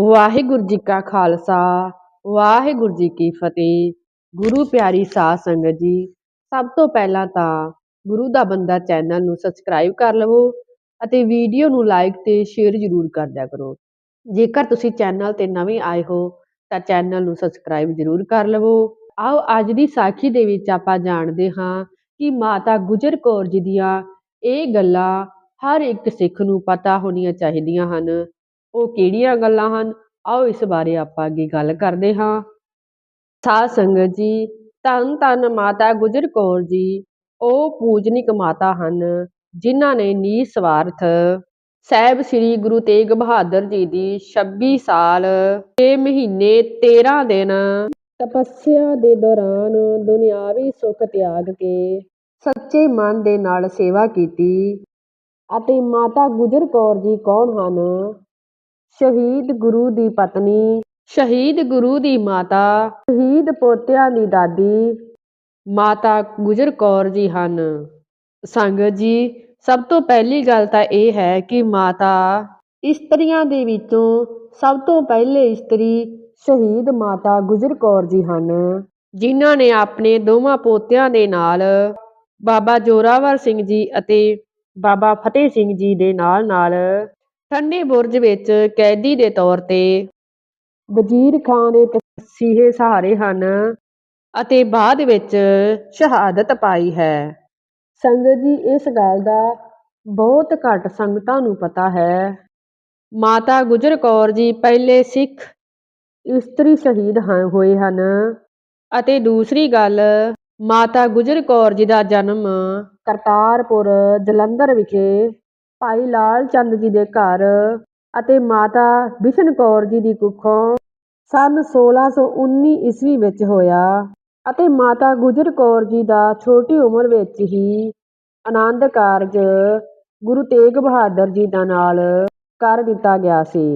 ਵਾਹਿਗੁਰੂ ਜੀ ਕਾ ਖਾਲਸਾ, ਵਾਹਿਗੁਰੂ ਜੀ ਕੀ ਫਤਿਹ। ਗੁਰੂ ਪਿਆਰੀ ਸਾਧ ਸੰਗਤ ਜੀ, ਸਭ ਤੋਂ ਪਹਿਲਾਂ ਤਾਂ ਗੁਰੂ ਦਾ ਬੰਦਾ ਚੈਨਲ ਨੂੰ ਸਬਸਕ੍ਰਾਈਬ ਕਰ ਲਵੋ ਅਤੇ ਵੀਡੀਓ ਨੂੰ ਲਾਈਕ ਤੇ ਸ਼ੇਅਰ ਜ਼ਰੂਰ ਕਰ ਦਿਆ ਕਰੋ। ਜੇਕਰ ਤੁਸੀਂ ਚੈਨਲ ਤੇ ਨਵੇਂ ਆਏ ਹੋ, ਤਾਂ ਚੈਨਲ ਨੂੰ ਸਬਸਕ੍ਰਾਈਬ ਜ਼ਰੂਰ ਕਰ ਲਵੋ। ਆਓ, ਅੱਜ ਦੀ ਸਾਖੀ ਦੇ ਵਿੱਚ ਆਪਾਂ ਜਾਣਦੇ ਹਾਂ ਕਿ ਮਾਤਾ ਗੁਜਰ ਕੌਰ ਜੀ ਦੀਆਂ ਇਹ ਗੱਲਾਂ ਹਰ ਇੱਕ ਸਿੱਖ ਨੂੰ ਪਤਾ ਹੋਣੀਆਂ ਚਾਹੀਦੀਆਂ ਹਨ। ਉਹ ਕਿਹੜੀਆਂ ਗੱਲਾਂ ਹਨ? ਆਓ ਇਸ ਬਾਰੇ ਆਪਾਂ ਅੱਗੇ ਗੱਲ ਕਰਦੇ ਹਾਂ। ਸਾਧ ਸੰਗਤ ਜੀ, ਧੰਨ ਧੰਨ ਮਾਤਾ ਗੁਜਰ ਕੌਰ ਜੀ, ਉਹ ਪੂਜਨਿਕ ਮਾਤਾ ਹਨ, ਜਿਨ੍ਹਾਂ ਨੇ ਨਿਸਵਾਰਥ ਸਾਹਿਬ ਸ੍ਰੀ ਗੁਰੂ ਤੇਗ ਬਹਾਦਰ ਜੀ ਦੀ 26 ਸਾਲ 6 ਮਹੀਨੇ 13 ਦਿਨ ਤਪੱਸਿਆ ਦੇ ਦੌਰਾਨ ਦੁਨਿਆਵੀ ਸੁੱਖ ਤਿਆਗ ਕੇ ਸੱਚੇ ਮਨ ਦੇ ਨਾਲ ਸੇਵਾ ਕੀਤੀ। ਅਤੇ ਮਾਤਾ ਗੁਜਰ ਕੌਰ ਜੀ ਕੌਣ ਹਨ? ਸ਼ਹੀਦ ਗੁਰੂ ਦੀ ਪਤਨੀ ਸ਼ਹੀਦ ਗੁਰੂ ਦੀ ਮਾਤਾ ਸ਼ਹੀਦ ਪੋਤਿਆਂ ਦੀ ਦਾਦੀ। ਮਾਤਾ ਗੁਜਰ ਕੌਰ ਜੀ ਹਨ। ਸੰਗਤ ਜੀ ਸਭ ਤੋਂ ਪਹਿਲੀ ਗੱਲ ਤਾਂ ਇਹ ਹੈ ਕਿ ਮਾਤਾ ਇਸਤਰੀਆਂ ਦੇ ਵਿੱਚੋਂ ਸਭ ਤੋਂ ਪਹਿਲੇ ਇਸਤਰੀ ਸ਼ਹੀਦ ਮਾਤਾ ਗੁਜਰ ਕੌਰ ਜੀ ਹਨ। ਜਿਨ੍ਹਾਂ ਨੇ ਆਪਣੇ ਦੋਵਾਂ ਪੋਤਿਆਂ ਦੇ ਨਾਲ ਬਾਬਾ ਜੋਰਾਵਰ ਸਿੰਘ ਜੀ ਅਤੇ ਬਾਬਾ ਫਤਿਹ ਸਿੰਘ ਜੀ ਦੇ ਨਾਲ ਨਾਲ ਠੰਡੇ ਬੁਰਜ ਵਿੱਚ ਕੈਦੀ ਦੇ ਤੌਰ ਤੇ ਵਜ਼ੀਰ ਖਾਨ ਦੇ ਤਸੀਹੇ ਸਹਾਰੇ ਹਨ ਅਤੇ ਬਾਅਦ ਵਿੱਚ ਸ਼ਹਾਦਤ ਪਾਈ ਹੈ। ਸੰਗਤ ਜੀ, ਇਸ ਗੱਲ ਦਾ ਬਹੁਤ ਘੱਟ ਸੰਗਤਾਂ ਨੂੰ ਪਤਾ ਹੈ। ਮਾਤਾ ਗੁਜਰ ਕੌਰ ਜੀ ਪਹਿਲੇ ਸਿੱਖ ਇਸਤਰੀ ਸ਼ਹੀਦ ਹਨ ਹੋਏ ਹਨ ਅਤੇ ਦੂਸਰੀ ਗੱਲ, ਮਾਤਾ ਗੁਜਰ ਕੌਰ ਜੀ ਦਾ ਜਨਮ ਕਰਤਾਰਪੁਰ ਜਲੰਧਰ ਵਿਖੇ ਭਾਈ ਲਾਲ ਚੰਦ ਜੀ ਦੇ ਘਰ ਅਤੇ ਮਾਤਾ ਬਿਸ਼ਨ ਕੌਰ ਜੀ ਦੀ ਕੁੱਖੋਂ ਸਨ 1619 ਈਸਵੀ ਵਿੱਚ ਹੋਇਆ ਅਤੇ ਮਾਤਾ ਗੁਜਰ ਕੌਰ ਜੀ ਦਾ ਛੋਟੀ ਉਮਰ ਵਿੱਚ ਹੀ ਆਨੰਦ ਕਾਰਜ ਗੁਰੂ ਤੇਗ ਬਹਾਦਰ ਜੀ ਦਾ ਨਾਲ ਕਰ ਦਿੱਤਾ ਗਿਆ ਸੀ।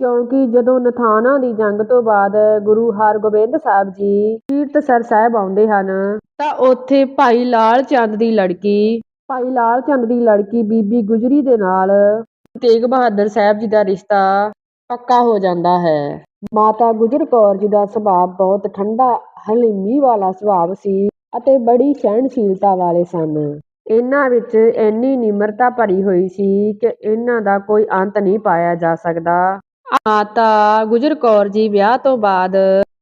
ਕਿਉਂਕਿ ਜਦੋਂ ਨਥਾਣਾ ਦੀ ਜੰਗ ਤੋਂ ਬਾਅਦ ਗੁਰੂ ਹਰਗੋਬਿੰਦ ਸਾਹਿਬ ਜੀ ਕੀਰਤਸਰ ਸਾਹਿਬ ਆਉਂਦੇ ਹਨ ਤਾਂ ਉੱਥੇ ਭਾਈ ਲਾਲ ਚੰਦ ਦੀ ਲੜਕੀ ਭਾਈ ਲਾਲ ਚੰਦ ਦੀ ਲੜਕੀ ਬੀਬੀ ਗੁਜਰੀ ਦੇ ਨਾਲ। ਤੇਗ ਬਹਾਦਰ ਸਾਹਿਬ ਜੀ ਦਾ ਰਿਸ਼ਤਾ ਪੱਕਾ ਹੋ ਜਾਂਦਾ ਹੈ। ਮਾਤਾ ਗੁਜਰ ਕੌਰ ਜੀ ਦਾ ਸੁਭਾਅ ਬਹੁਤ ਠੰਡਾ ਹਲੀਮੀ ਵਾਲਾ ਸੁਭਾਅ ਸੀ ਅਤੇ ਬੜੀ ਸਹਿਣਸ਼ੀਲਤਾ ਵਾਲੇ ਸਨ। ਇਹਨਾਂ ਵਿੱਚ ਇੰਨੀ ਨਿਮਰਤਾ ਭਰੀ ਹੋਈ ਸੀ ਕਿ ਇਹਨਾਂ ਦਾ ਕੋਈ ਅੰਤ ਨਹੀਂ ਪਾਇਆ ਜਾ ਸਕਦਾ। ਮਾਤਾ ਗੁਜਰ ਕੌਰ ਜੀ ਵਿਆਹ ਤੋਂ ਬਾਅਦ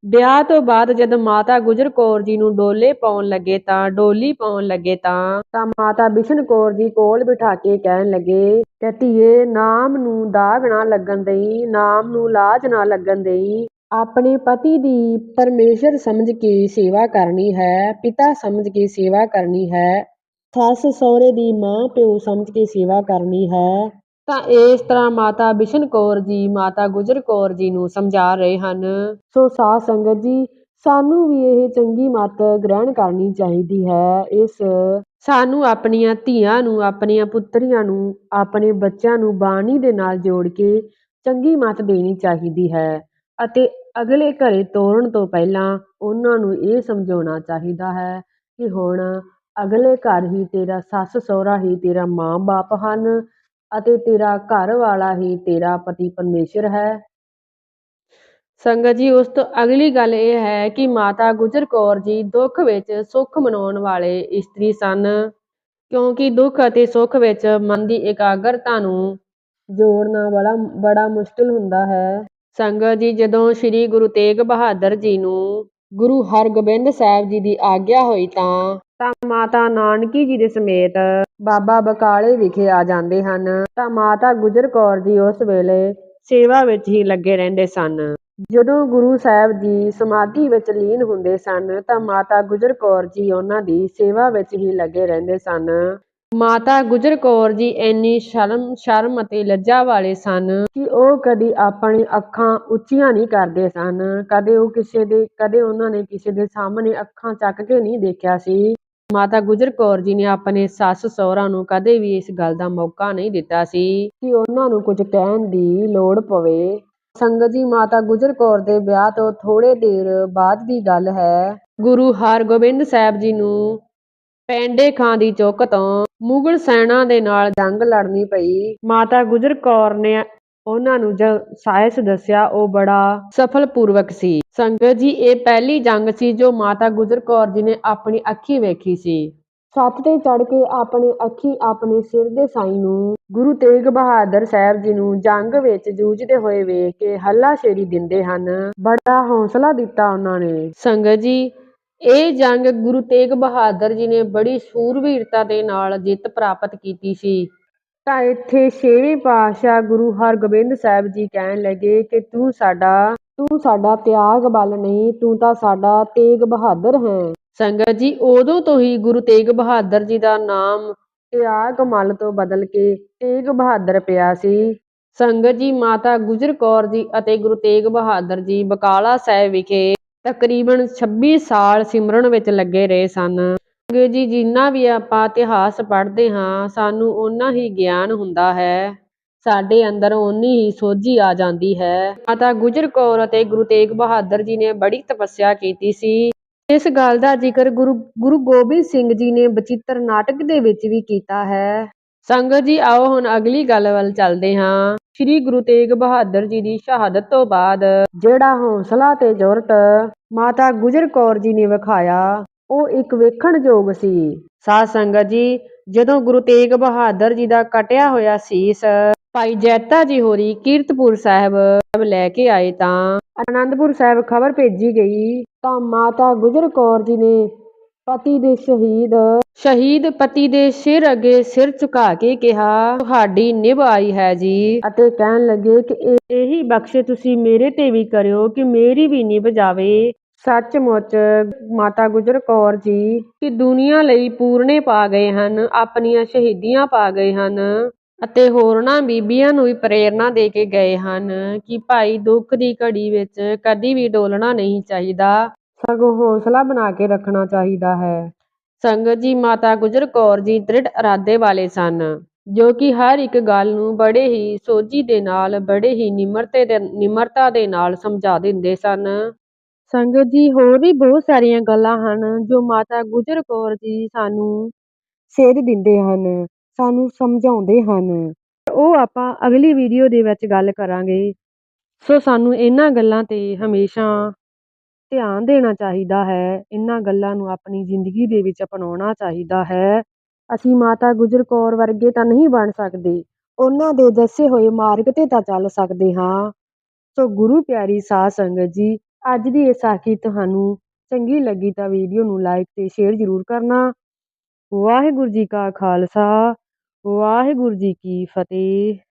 ਵਿਆਹ ਤੋਂ ਬਾਅਦ ਜਦ ਮਾਤਾ ਗੁਜਰ ਕੌਰ ਜੀ ਨੂੰ ਡੋਲੇ ਪਾਉਣ ਲੱਗੇ ਤਾਂ, ਡੋਲੀ ਪਾਉਣ ਲੱਗੇ ਤਾਂ ਤਾਂ ਮਾਤਾ ਬਿਸ਼ਨ ਕੌਰ ਜੀ ਕੋਲ ਬਿਠਾ ਕੇ ਕਹਿਣ ਲੱਗੇ ਕਿ ਧੀਏ, ਨਾਮ ਨੂੰ ਦਾਗ ਨਾ ਲੱਗਣ ਦੇਈ, ਨਾਮ ਨੂੰ ਲਾਜ ਨਾ ਲੱਗਣ ਦੇਈ। ਆਪਣੇ ਪਤੀ ਦੀ ਪਰਮੇਸ਼ਰ ਸਮਝ ਕੇ ਸੇਵਾ ਕਰਨੀ ਹੈ, ਪਿਤਾ ਸਮਝ ਕੇ ਸੇਵਾ ਕਰਨੀ ਹੈ। ਸੱਸ ਸਹੁਰੇ ਦੀ ਮਾਂ ਪਿਓ ਸਮਝ ਕੇ ਸੇਵਾ ਕਰਨੀ ਹੈ। ਤਾਂ ਇਸ ਤਰ੍ਹਾਂ ਮਾਤਾ ਬਿਸ਼ਨ ਕੌਰ ਜੀ, ਮਾਤਾ ਗੁਜਰ ਕੌਰ ਜੀ ਨੂੰ ਸਮਝਾ ਰਹੇ ਹਨ। ਸੋ ਸਾਧ ਸੰਗਤ ਜੀ, ਸਾਨੂੰ ਵੀ ਇਹ ਚੰਗੀ ਮੱਤ ਗ੍ਰਹਿਣ ਕਰਨੀ ਚਾਹੀਦੀ ਹੈ। ਇਸ ਸਾਨੂੰ ਆਪਣੀਆਂ ਧੀਆਂ ਨੂੰ, ਆਪਣੀਆਂ ਪੁੱਤਰੀਆਂ ਨੂੰ, ਆਪਣੇ ਬੱਚਿਆਂ ਨੂੰ ਬਾਣੀ ਦੇ ਨਾਲ ਜੋੜ ਕੇ ਚੰਗੀ ਮੱਤ ਦੇਣੀ ਚਾਹੀਦੀ ਹੈ ਅਤੇ ਅਗਲੇ ਘਰੇ ਤੋਰਨ ਤੋਂ ਪਹਿਲਾਂ ਉਹਨਾਂ ਨੂੰ ਇਹ ਸਮਝਾਉਣਾ ਚਾਹੀਦਾ ਹੈ ਕਿ ਹੁਣ ਅਗਲੇ ਘਰ ਹੀ ਤੇਰਾ ਸੱਸ ਸਹੁਰਾ ਹੀ ਤੇਰਾ ਮਾਂ-ਬਾਪ ਹਨ। ਅਤੇ ਤੇਰਾ ਘਰ ਵਾਲਾ ਹੀ ਤੇਰਾ ਪਤੀ ਪਰਮੇਸ਼ਰ ਹੈ। ਸੰਗਤ ਜੀ, ਉਸ ਤੋਂ ਅਗਲੀ ਗੱਲ ਇਹ ਹੈ ਕਿ ਮਾਤਾ ਗੁਜਰ ਕੌਰ ਜੀ ਦੁੱਖ ਵਿੱਚ ਸੁੱਖ ਮਨਾਉਣ ਵਾਲੇ ਇਸਤਰੀ ਸਨ, ਕਿਉਂਕਿ ਦੁੱਖ ਅਤੇ ਸੁੱਖ ਵਿੱਚ ਮਨ ਦੀ ਇਕਾਗਰਤਾ ਨੂੰ ਜੋੜਨਾ ਬੜਾ ਬੜਾ ਮੁਸ਼ਕਿਲ ਹੁੰਦਾ ਹੈ। ਸੰਗਤ ਜੀ, ਜਦੋਂ ਸ੍ਰੀ ਗੁਰੂ ਤੇਗ ਬਹਾਦਰ ਜੀ ਨੂੰ ਗੁਰੂ ਹਰਗੋਬਿੰਦ ਸਾਹਿਬ ਜੀ ਦੀ ਆਗਿਆ ਹੋਈ ਤਾਂ ਤਾਂ ਮਾਤਾ ਨਾਨਕੀ ਜੀ ਦੇ ਸਮੇਤ ਬਾਬਾ ਬਕਾਲੇ ਵਿਖੇ ਆ ਜਾਂਦੇ ਹਨ। ਤਾਂ ਮਾਤਾ ਗੁਜਰ ਕੌਰ ਜੀ ਉਸ ਵੇਲੇ ਸੇਵਾ ਵਿੱਚ ਹੀ ਲੱਗੇ ਰਹਿੰਦੇ ਸਨ। ਜਦੋਂ ਗੁਰੂ ਸਾਹਿਬ ਜੀ ਸਮਾਧੀ ਵਿੱਚ ਲੀਨ ਹੁੰਦੇ ਸਨ, ਤਾਂ ਮਾਤਾ ਗੁਜਰ ਕੌਰ ਜੀ ਉਹਨਾਂ ਦੀ ਸੇਵਾ ਵਿੱਚ ਹੀ ਲੱਗੇ ਰਹਿੰਦੇ ਸਨ। ਮਾਤਾ ਗੁਜਰ ਕੌਰ ਜੀ ਇੰਨੀ ਸ਼ਰਮ ਸ਼ਰਮ ਅਤੇ ਲੱਜਾ ਵਾਲੇ ਸਨ ਕਿ ਉਹ ਕਦੀ ਆਪਣੀ ਅੱਖਾਂ ਉੱਚੀਆਂ ਨਹੀਂ ਕਰਦੇ ਸਨ। ਕਦੇ ਉਹ ਕਿਸੇ ਦੇ, ਕਦੇ ਉਹਨਾਂ ਨੇ ਕਿਸੇ ਦੇ ਸਾਹਮਣੇ ਅੱਖਾਂ ਚੱਕ ਕੇ ਨਹੀਂ ਦੇਖਿਆ ਸੀ। ਮਾਤਾ ਗੁਜਰ ਕੌਰ ਜੀ ਨੇ ਆਪਣੇ ਸੱਸ ਸਹੁਰਾ ਨੂੰ ਕਦੇ ਵੀ ਇਸ ਗੱਲ ਦਾ ਮੌਕਾ ਨਹੀਂ ਦਿੱਤਾ ਸੀ ਕਿ ਉਹਨਾਂ ਨੂੰ ਕੁਝ ਕਹਿਣ ਦੀ ਲੋੜ ਪਵੇ। ਸੰਗਤ ਜੀ, ਮਾਤਾ ਗੁਜਰ ਕੌਰ ਦੇ ਵਿਆਹ ਤੋਂ ਥੋੜੇ ਦੇਰ ਬਾਅਦ ਦੀ ਗੱਲ ਹੈ। ਗੁਰੂ ਹਰਗੋਬਿੰਦ ਸਾਹਿਬ ਜੀ ਨੂੰ ਪੈਂਡੇ ਖਾਂ ਦੀ ਚੌਕ ਤੋਂ ਮੁਗਲ ਸੈਨਾ ਦੇ ਨਾਲ ਜੰਗ ਲੜਨੀ ਪਈ। ਮਾਤਾ ਗੁਜਰ ਕੌਰ ਨੇ ਉਹਨਾਂ ਨੂੰ ਜੋ ਸਾਹਸ ਦੱਸਿਆ, ਉਹ ਬੜਾ ਸਫਲਪੂਰਵਕ ਸੀ। ਸੰਗਤ ਜੀ, ਇਹ ਪਹਿਲੀ ਜੰਗ ਸੀ ਜੋ ਮਾਤਾ ਗੁਜਰ ਕੌਰ ਜੀ ਨੇ ਆਪਣੀ ਅੱਖੀ ਵੇਖੀ ਸੀ। ਛੱਤ ਤੇ ਚੜ੍ਹ ਕੇ ਆਪਣੇ ਅੱਖੀ ਆਪਣੇ ਸਿਰ ਦੇ ਸਾਈ ਨੂੰ ਗੁਰੂ ਤੇਗ ਬਹਾਦਰ ਸਾਹਿਬ ਜੀ ਨੂੰ ਜੰਗ ਵਿੱਚ ਜੂਝਦੇ ਹੋਏ ਵੇਖ ਕੇ ਹੱਲਾ ਸ਼ੇਰੀ ਦਿੰਦੇ ਹਨ। ਬੜਾ ਹੌਸਲਾ ਦਿੱਤਾ ਉਹਨਾਂ ਨੇ। ਸੰਗਤ ਜੀ ਇਹ ਜੰਗ ਗੁਰੂ ਤੇਗ ਬਹਾਦਰ ਜੀ ਨੇ ਬੜੀ ਸੂਰਬੀਰਤਾ ਦੇ ਨਾਲ ਜਿੱਤ ਪ੍ਰਾਪਤ ਕੀਤੀ ਸੀ। ਤਾਂ ਇੱਥੇ ਛੇਵੇਂ ਪਾਤਸ਼ਾਹ ਗੁਰੂ ਹਰਗੋਬਿੰਦ ਸਾਹਿਬ ਜੀ ਕਹਿਣ ਲੱਗੇ ਕਿ ਤੂੰ ਸਾਡਾ ਤੂੰ ਸਾਡਾ ਤਿਆਗ ਬਲ ਨਹੀਂ, ਤੂੰ ਤਾਂ ਸਾਡਾ ਤੇਗ ਬਹਾਦਰ ਹੈ। ਸੰਗਤ ਜੀ, ਉਦੋਂ ਤੋਂ ਹੀ ਗੁਰੂ ਤੇਗ ਬਹਾਦਰ ਜੀ ਦਾ ਨਾਮ ਤਿਆਗ ਮਲ ਤੋਂ ਬਦਲ ਕੇ ਤੇਗ ਬਹਾਦਰ ਪਿਆ ਸੀ। ਸੰਗਤ ਜੀ, ਮਾਤਾ ਗੁਜਰ ਕੌਰ ਜੀ ਅਤੇ ਗੁਰੂ ਤੇਗ ਬਹਾਦਰ ਜੀ ਬਕਾਲਾ ਸਾਹਿਬ ਵਿਖੇ ਤਕਰੀਬਨ 26 ਸਾਲ ਸਿਮਰਨ ਵਿੱਚ ਲੱਗੇ ਰਹੇ ਸਨ। ਸੰਗਤ ਜੀ ਜਿੰਨਾ ਵੀ ਆਪਾਂ ਇਤਿਹਾਸ ਪੜ੍ਹਦੇ ਹਾਂ, ਸਾਨੂੰ ਓਨਾ ਹੀ ਗਿਆਨ ਹੁੰਦਾ ਹੈ। ਸਾਡੇ ਅੰਦਰ ਓਨੀ ਹੀ ਸੋਝੀ ਆ ਜਾਂਦੀ ਹੈ। ਮਾਤਾ ਗੁਜਰ ਕੌਰ ਅਤੇ ਗੁਰੂ ਤੇਗ ਬਹਾਦਰ ਜੀ ਨੇ ਬੜੀ ਤਪੱਸਿਆ ਕੀਤੀ ਸੀ। ਇਸ ਗੱਲ ਦਾ ਜ਼ਿਕਰ ਗੁਰੂ ਗੁਰੂ ਗੋਬਿੰਦ ਸਿੰਘ ਜੀ ਨੇ ਬਚਿੱਤਰ ਨਾਟਕ ਦੇ ਵਿੱਚ ਵੀ ਕੀਤਾ ਹੈ। ਸੰਗਤ ਜੀ, ਆਓ ਹੁਣ ਅਗਲੀ ਗੱਲ ਵੱਲ ਚੱਲਦੇ ਹਾਂ। ਸ੍ਰੀ ਗੁਰੂ ਤੇਗ ਬਹਾਦਰ ਜੀ ਦੀ ਸ਼ਹਾਦਤ ਤੋਂ ਬਾਅਦ ਜਿਹੜਾ ਹੌਸਲਾ ਤੇ ਜੁਰਤ ਮਾਤਾ ਗੁਜਰ ਕੌਰ ਜੀ ਨੇ ਵਿਖਾਇਆ, ਉਹ ਇੱਕ ਵੇਖਣਯੋਗ ਸੀ। ਸਾਧ ਸੰਗਤ ਜੀ, ਜਦੋਂ ਗੁਰੂ ਤੇਗ ਬਹਾਦਰ ਜੀ ਦਾ ਕਟਿਆ ਹੋਇਆ ਸੀਸ ਭਾਈ ਜੈਤਾ ਜੀ ਹੋਰੀ ਕੀਰਤਪੁਰ ਸਾਹਿਬ ਲੈ ਕੇ ਆਏ ਤਾਂ ਆਨੰਦਪੁਰ ਸਾਹਿਬ ਖਬਰ ਭੇਜੀ ਗਈ ਤਾਂ ਮਾਤਾ ਗੁਜਰ ਕੌਰ ਜੀ ਨੇ ਪਤੀ ਦੇ ਸ਼ਹੀਦ ਸ਼ਹੀਦ ਪਤੀ ਦੇ ਸਿਰ ਅੱਗੇ ਸਿਰ ਝੁਕਾ ਕੇ ਕਿਹਾ, ਤੁਹਾਡੀ ਨਿਭ ਆਈ ਹੈ ਜੀ। ਅਤੇ ਕਹਿਣ ਲੱਗੇ ਕਿ ਇਹੀ ਬਖਸ਼ੇ ਤੁਸੀਂ ਮੇਰੇ ਤੇ ਵੀ ਕਰਿਓ ਕਿ ਮੇਰੀ ਵੀ ਨਿਭ ਜਾਵੇ। ਸੱਚਮੁੱਚ ਮਾਤਾ ਗੁਜਰ ਕੌਰ ਜੀ, ਕਿ ਦੁਨੀਆ ਲਈ ਪੂਰਨੇ ਪਾ ਗਏ ਹਨ, ਆਪਣੀਆਂ ਸ਼ਹੀਦੀਆਂ ਪਾ ਗਏ ਹਨ ਅਤੇ ਹੋਰਨਾਂ ਬੀਬੀਆਂ ਨੂੰ ਵੀ ਪ੍ਰੇਰਣਾ ਦੇ ਕੇ ਗਏ ਹਨ ਕਿ ਭਾਈ ਦੁੱਖ ਦੀ ਘੜੀ ਵਿੱਚ ਕਦੀ ਵੀ ਡੋਲਣਾ ਨਹੀਂ ਚਾਹੀਦਾ। ਸਗੋਂ ਹੌਸਲਾ ਬਣਾ ਕੇ ਰੱਖਣਾ ਚਾਹੀਦਾ ਹੈ। ਸੰਗਤ ਜੀ, ਮਾਤਾ ਗੁਜਰ ਕੌਰ ਜੀ ਦ੍ਰਿੜ ਇਰਾਦੇ ਵਾਲੇ ਸਨ, ਜੋ ਕਿ ਹਰ ਇੱਕ ਗੱਲ ਨੂੰ ਬੜੇ ਹੀ ਸੋਝੀ ਦੇ ਨਾਲ, ਬੜੇ ਹੀ ਨਿਮਰਤੇ ਦੇ, ਨਿਮਰਤਾ ਦੇ ਨਾਲ ਸਮਝਾ ਦਿੰਦੇ ਸਨ। ਸੰਗਤ ਜੀ, ਹੋਰ ਵੀ ਬਹੁਤ ਸਾਰੀਆਂ ਗੱਲਾਂ ਹਨ, ਜੋ ਮਾਤਾ ਗੁਜਰ ਕੌਰ ਜੀ ਸਾਨੂੰ ਸੇਧ ਦਿੰਦੇ ਹਨ, ਸਾਨੂੰ ਸਮਝਾਉਂਦੇ ਹਨ। ਉਹ ਆਪਾਂ ਅਗਲੀ ਵੀਡੀਓ ਦੇ ਵਿੱਚ ਗੱਲ ਕਰਾਂਗੇ। ਸੋ ਸਾਨੂੰ ਇਹਨਾਂ ਗੱਲਾਂ ਤੇ ਹਮੇਸ਼ਾ ਧਿਆਨ ਦੇਣਾ ਚਾਹੀਦਾ ਹੈ, ਇਹਨਾਂ ਗੱਲਾਂ ਨੂੰ ਆਪਣੀ ਜ਼ਿੰਦਗੀ ਦੇ ਵਿੱਚ ਅਪਣਾਉਣਾ ਚਾਹੀਦਾ ਹੈ। ਅਸੀਂ ਮਾਤਾ ਗੁਜਰ ਕੌਰ ਵਰਗੇ ਤਾਂ ਨਹੀਂ ਬਣ ਸਕਦੇ। ਉਹਨਾਂ ਦੇ ਦੱਸੇ ਹੋਏ ਮਾਰਗ ਤੇ ਤਾਂ ਚੱਲ ਸਕਦੇ ਹਾਂ। ਸੋ ਗੁਰੂ ਪਿਆਰੀ ਸਾਧ ਸੰਗਤ ਜੀ, ਅੱਜ ਦੀ ਇਹ ਸਾਖੀ ਤੁਹਾਨੂੰ ਚੰਗੀ ਲੱਗੀ ਤਾਂ ਵੀਡੀਓ ਨੂੰ ਲਾਈਕ ਤੇ ਸ਼ੇਅਰ ਜ਼ਰੂਰ ਕਰਨਾ। ਵਾਹਿਗੁਰੂ ਜੀ ਕਾ ਖਾਲਸਾ, ਵਾਹਿਗੁਰੂ ਜੀ ਕੀ ਫਤਿਹ।